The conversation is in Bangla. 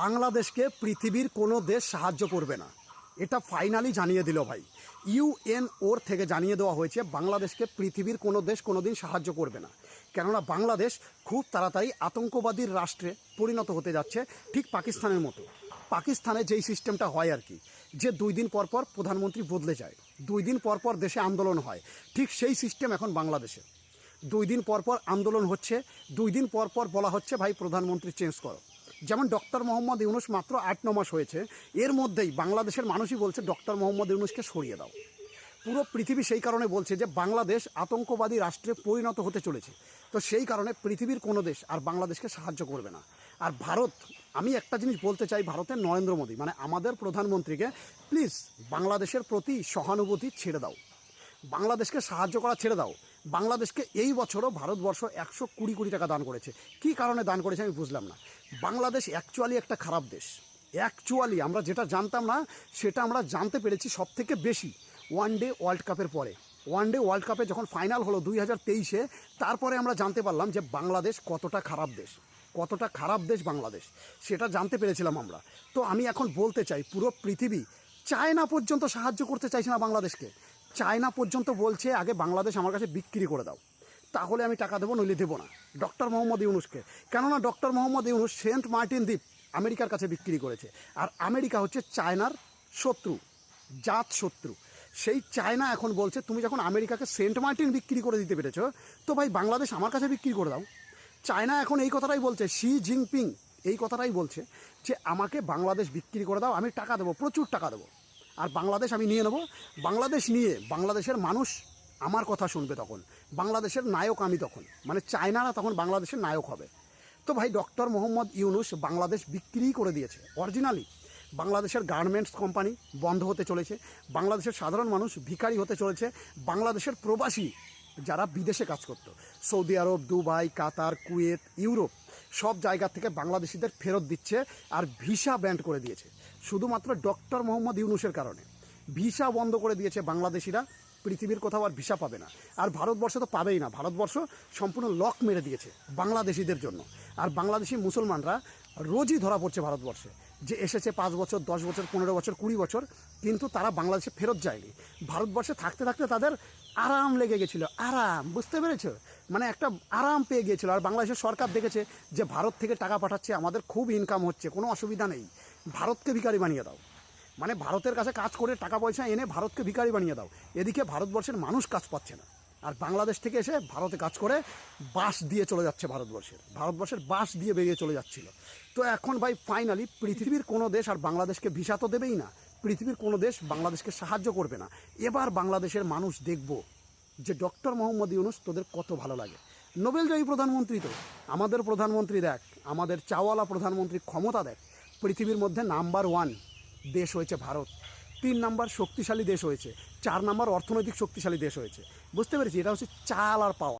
বাংলাদেশকে পৃথিবীর কোনো দেশ সাহায্য করবে না। এটা ফাইনালি জানিয়ে দিল ভাই। ইউএনওর থেকে জানিয়ে দেওয়া হয়েছে, বাংলাদেশকে পৃথিবীর কোনো দেশ কোনো দিন সাহায্য করবে না। কেননা বাংলাদেশ খুব তাড়াতাড়ি আতঙ্কবাদীর রাষ্ট্রে পরিণত হতে যাচ্ছে ঠিক পাকিস্তানের মতো। পাকিস্তানে যেই সিস্টেমটা হয় আর কি, যে দুই দিন পর পর প্রধানমন্ত্রী বদলে যায়, দুই দিন পর পর দেশে আন্দোলন হয়, ঠিক সেই সিস্টেম এখন বাংলাদেশে। দুই দিন পর পর আন্দোলন হচ্ছে, দুই দিন পর পর বলা হচ্ছে, ভাই, প্রধানমন্ত্রী চেঞ্জ করো। যেমন ডক্টর মোহাম্মদ ইউনুস মাত্র আট, ন মাস হয়েছে, এর মধ্যেই বাংলাদেশের মানুষই বলছে, ডক্টর মোহাম্মদ ইউনুসকে সরিয়ে দাও। পুরো পৃথিবী সেই কারণে বলছে যে, বাংলাদেশ আতঙ্কবাদী রাষ্ট্রে পরিণত হতে চলেছে। তো সেই কারণে পৃথিবীর কোনো দেশ আর বাংলাদেশকে সাহায্য করবে না। আর ভারত, আমি একটা জিনিস বলতে চাই ভারতের নরেন্দ্র মোদী মানে আমাদের প্রধানমন্ত্রীকে, প্লিজ বাংলাদেশের প্রতি সহানুভূতি ছেড়ে দাও। বাংলাদেশকে সাহায্য করা ছেড়ে দাও। বাংলাদেশকে এই বছরও ভারতবর্ষ একশো কুড়ি কোটি টাকা দান করেছে। কী কারণে দান করেছে আমি বুঝলাম না। বাংলাদেশ অ্যাকচুয়ালি একটা খারাপ দেশ। অ্যাকচুয়ালি আমরা যেটা জানতাম না, সেটা আমরা জানতে পেরেছি সব থেকে বেশি ওয়ান ডে ওয়ার্ল্ড কাপের পরে। ওয়ান ডে ওয়ার্ল্ড কাপে যখন ফাইনাল হলো দুই হাজার তেইশে, তারপরে আমরা জানতে পারলাম যে বাংলাদেশ কতটা খারাপ দেশ। কতটা খারাপ দেশ বাংলাদেশ। সেটা জানতে পেরেছিলাম আমরা। তো আমি এখন বলতে চাই, পুরো পৃথিবী চায়না পর্যন্ত সাহায্য করতে চাইছে না বাংলাদেশকে। চায়না পর্যন্ত বলছে, আগে বাংলাদেশ আমার কাছে বিক্রি করে দাও। তাহলে আমি টাকা দেবো, নইলে দেবো না। ডক্টর মোহাম্মদ ইউনুসকে। কেননা doctor Mohammad Yunus Saint Martin দ্বীপ আমেরিকার কাছে বিক্রি করেছে। আর আমেরিকা হচ্ছে চায়নার শত্রু, জাত শত্রু। সেই চায়না এখন বলছে, তুমি যখন আমেরিকাকে সেন্ট মার্টিন বিক্রি করে দিতে পেরেছ, তো ভাই বাংলাদেশ আমার কাছে বিক্রি করে দাও। চায়না এখন এই কথাটাই বলছে, শি জিনপিং এই কথাটাই বলছে যে, আমাকে বাংলাদেশ বিক্রি করে দাও, আমি টাকা দেবো, প্রচুর টাকা দেবো। আর বাংলাদেশ আমি নিয়ে নেব। বাংলাদেশ নিয়ে বাংলাদেশের মানুষ আমার কথা শুনবে তখন। বাংলাদেশের নায়ক আমি তখন। মানে চায়নারা তখন বাংলাদেশের নায়ক হবে। তো ভাই, ডক্টর মোহাম্মদ ইউনুস বাংলাদেশ বিক্রি করে দিয়েছে অরিজিনালি বাংলাদেশের গার্মেন্টস কোম্পানি বন্ধ হতে চলেছে। বাংলাদেশের সাধারণ মানুষ ভিখারি হতে চলেছে। বাংলাদেশের প্রবাসী যারা বিদেশে কাজ করতো। সৌদি আরব, দুবাই, কাতার, কুয়েত, ইউরোপ। সব জায়গা থেকে বাংলাদেশিদের ফেরত দিচ্ছে আর ভিসা ব্যান্ড করে দিয়েছে। শুধুমাত্র ডক্টর মোহাম্মদ ইউনুসের কারণে। ভিসা বন্ধ করে দিয়েছে বাংলাদেশিরা, পৃথিবীর কোথাও আর ভিসা পাবে না। আর ভারতবর্ষ তো পাবেই না। ভারতবর্ষ সম্পূর্ণ লক মেরে দিয়েছে বাংলাদেশিদের জন্য। আর বাংলাদেশি মুসলমানরা রোজই ধরা পড়ছে ভারতবর্ষে যে এসেছে পাঁচ বছর, দশ বছর, পনেরো বছর, কুড়ি বছর, কিন্তু তারা বাংলাদেশে ফেরত যায়নি। ভারতবর্ষে থাকতে থাকতে তাদের আরাম লেগে গেছিল। আরাম, বুঝতে পেরেছ? মানে একটা আরাম পেয়ে গিয়েছিল। আর বাংলাদেশের সরকার দেখেছে যে ভারত থেকে টাকা পাঠাচ্ছে, আমাদের খুব ইনকাম হচ্ছে, কোনো অসুবিধা নেই। ভারতকে ভিখারি বানিয়ে দাও। মানে ভারতের কাছে কাজ করে টাকা পয়সা এনে ভারতকে ভিখারি বানিয়ে দাও। এদিকে ভারতবর্ষের মানুষ কাজ পাচ্ছে না। আর বাংলাদেশ থেকে এসে ভারতে কাজ করে বাস দিয়ে চলে যাচ্ছে ভারতবর্ষের। ভারতবর্ষের বাস দিয়ে বেরিয়ে চলে যাচ্ছিল। তো এখন ভাই ফাইনালি পৃথিবীর কোনো দেশ আর বাংলাদেশকে ভিসা তো দেবেই না। পৃথিবীর কোনো দেশ বাংলাদেশকে সাহায্য করবে না। এবার বাংলাদেশের মানুষ দেখব যে ডক্টর মোহাম্মদ ইউনুস তোদের কত ভালো লাগে। নোবেলজয়ী প্রধানমন্ত্রী তো। আমাদের প্রধানমন্ত্রী দেখ, আমাদের চাওয়ালা প্রধানমন্ত্রী ক্ষমতা দেখ। পৃথিবীর মধ্যে নাম্বার ওয়ান দেশ হয়েছে ভারত। তিন নাম্বার শক্তিশালী দেশ হয়েছে। চার নাম্বার অর্থনৈতিক শক্তিশালী দেশ হয়েছে। বুঝতে পেরেছি? এটা হচ্ছে চাল আর পাওয়া।